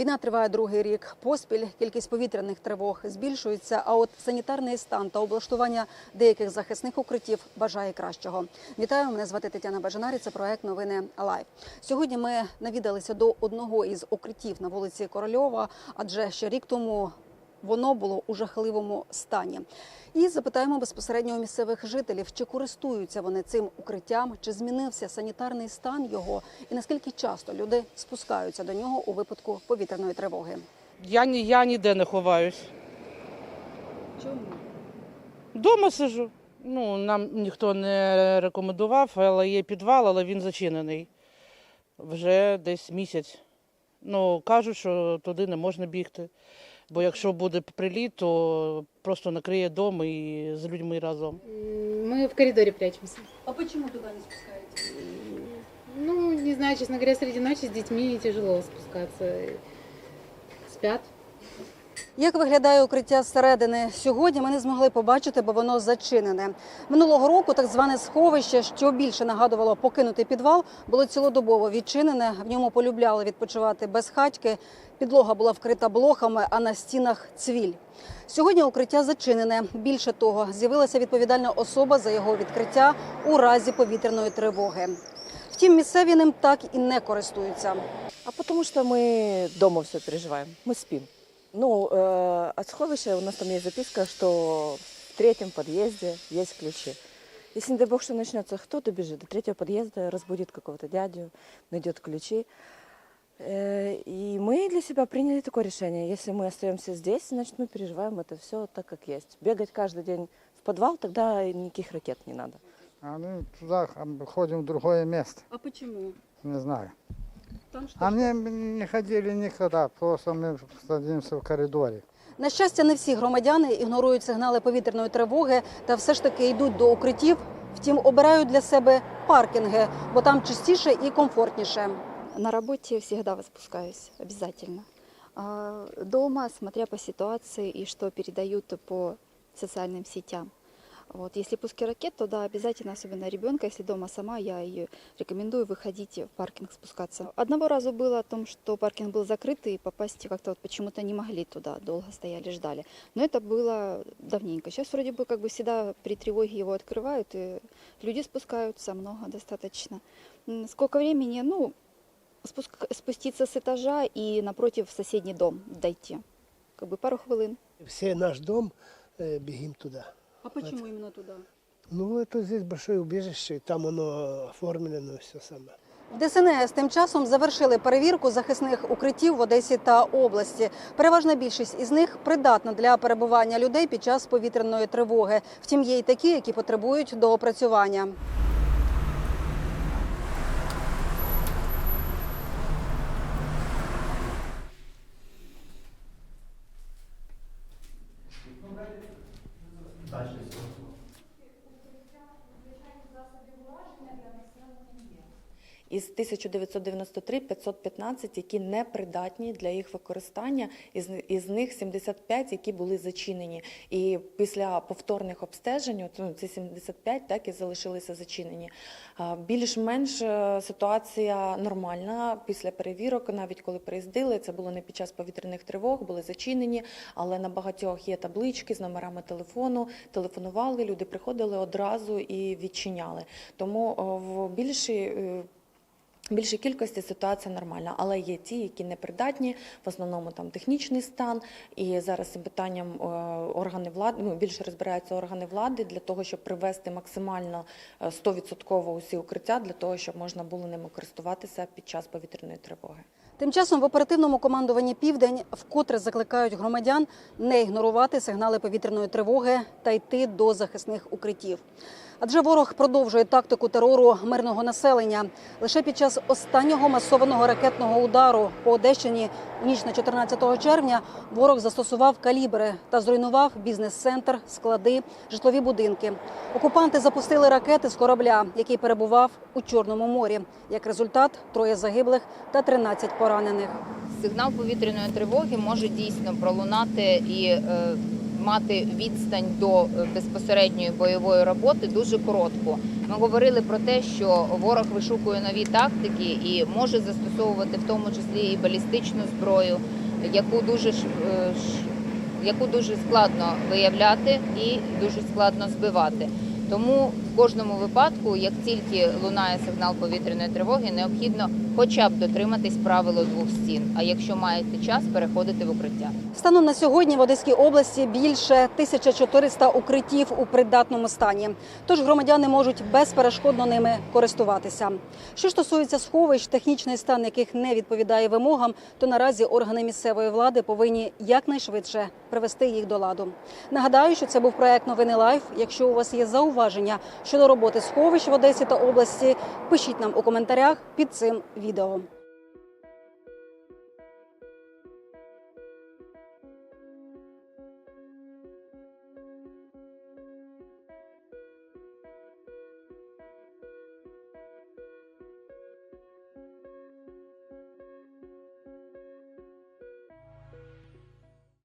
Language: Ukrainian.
Війна триває другий рік поспіль. Кількість повітряних тривог збільшується. А от санітарний стан та облаштування деяких захисних укриттів бажає кращого. Вітаю, мене звати Тетяна Бажанарі. Це проект новини Лайв. Сьогодні ми навідалися до одного із укриттів на вулиці Корольова, адже ще рік тому воно було у жахливому стані. І запитаємо безпосередньо у місцевих жителів, чи користуються вони цим укриттям, чи змінився санітарний стан його, і наскільки часто люди спускаються до нього у випадку повітряної тривоги. Я, ні, я ніде не ховаюсь. Чому? Дома сижу. Ну, нам ніхто не рекомендував, але є підвал, але він зачинений. Вже десь місяць. Ну, кажуть, що туди не можна бігти. Бо якщо буде приліт, то просто накриє дом і з людьми разом. Ми Мы в коридоре прячемся. А чому туди не спускаєтесь? Ну, не знаю, честно говоря, среди ночи с детьми тяжело спускаться. Спят. Як виглядає укриття зсередини? Сьогодні ми не змогли побачити, бо воно зачинене. Минулого року так зване сховище, що більше нагадувало покинутий підвал, було цілодобово відчинене. В ньому полюбляли відпочивати без хатьки. Підлога була вкрита блохами, а на стінах цвіль. Сьогодні укриття зачинене. Більше того, з'явилася відповідальна особа за його відкриття у разі повітряної тривоги. Втім, місцеві ним так і не користуються. А потому что мы дома все переживаем, мы спим. Ну, э, от сховища у нас там есть записка, что в третьем подъезде есть ключи. Если, не дай бог, что начнется, кто добежит до третьего подъезда, разбудит какого-то дядю, найдет ключи. Э, И мы для себя приняли такое решение. Если мы остаемся здесь, значит, мы переживаем это все так, как есть. Бегать каждый день в подвал, тогда никаких ракет не надо. А мы туда х- ходим в другое место, А чому? не знаю. Там що А мне не ходили никогда, просто мы садимся в коридоре. На щастя, не всі громадяни ігнорують сигнали повітряної тривоги та все ж таки йдуть до укриттів. Втім, обирають для себе паркінги, бо там чистіше і комфортніше. На работе всегда спускаюсь, обязательно. А Дома, смотря по ситуации и что передают по социальным сетям. Вот. Если пуски ракет, то да, обязательно, особенно ребенка, если дома сама, я ее рекомендую выходить в паркинг спускаться. Одного раза было о том, что паркинг был закрыт и попасть как-то вот почему-то не могли туда, долго стояли, ждали. Но это было давненько. Сейчас вроде бы как бы всегда при тревоге его открывают, и люди спускаются, много достаточно. Сколько времени? Ну, спуск- спуститься с этажа и напротив в соседний дом дойти. Как бы пару хвилин. Все наш дом э, бегим туда. А чому іменно туда? Ну, это здесь большое убежище, и там оно оформлено все самое. ДСНС тим часом завершили перевірку захисних укриттів в Одесі та області. Переважна більшість із них придатна для перебування людей під час повітряної тривоги. Втім, є й такі, які потребують доопрацювання. Із 1993 515, які не придатні для їх використання, із, із них 75, які були зачинені. І після повторних обстежень, ну, ці 75 так і залишилися зачинені. Більш-менш е, ситуація нормальна після перевірок, навіть коли приїздили, це було не під час повітряних тривог, були зачинені, але на багатьох є таблички з номерами телефону. Телефонували, люди приходили одразу і відчиняли. Тому в більшій е, більшій кількості ситуація нормальна, але є ті, які непридатні, в основному там технічний стан. І зараз цим питанням е, органи влади ну, більше розбираються органи влади для того, щоб привести максимально е, 100% усі укриття для того, щоб можна було ними користуватися під час повітряної тривоги. Тим часом в оперативному командуванні Південь вкотре закликають громадян не ігнорувати сигнали повітряної тривоги та йти до захисних укриттів. Адже ворог продовжує тактику терору мирного населення. Лише під час останнього масованого ракетного удару по Одещині у ніч на 14 червня ворог застосував калібри та зруйнував бізнес-центр, склади, житлові будинки. Окупанти запустили ракети з корабля, який перебував у Чорному морі. Як результат, троє загиблих та 13 поранених. Сигнал повітряної тривоги може дійсно пролунати і е, мати відстань до е, безпосередньої бойової роботи дуже коротку. Ми говорили про те, що ворог вишукує нові тактики і може застосовувати в тому числі і балістичну зброю, яку дуже е, яку дуже складно виявляти і дуже складно збивати. Тому кожному випадку, як тільки лунає сигнал повітряної тривоги, необхідно хоча б дотриматись правило двох стін. А якщо маєте час, переходити в укриття. Станом на сьогодні в Одеській області більше 1400 укриттів у придатному стані. Тож громадяни можуть безперешкодно ними користуватися. Що стосується сховищ, технічний стан яких не відповідає вимогам, то наразі органи місцевої влади повинні якнайшвидше привести їх до ладу. Нагадаю, що це був проект новини Лайф. Якщо у вас є зауваження щодо роботи сховищ в Одесі та області, пишіть нам у коментарях під цим відео.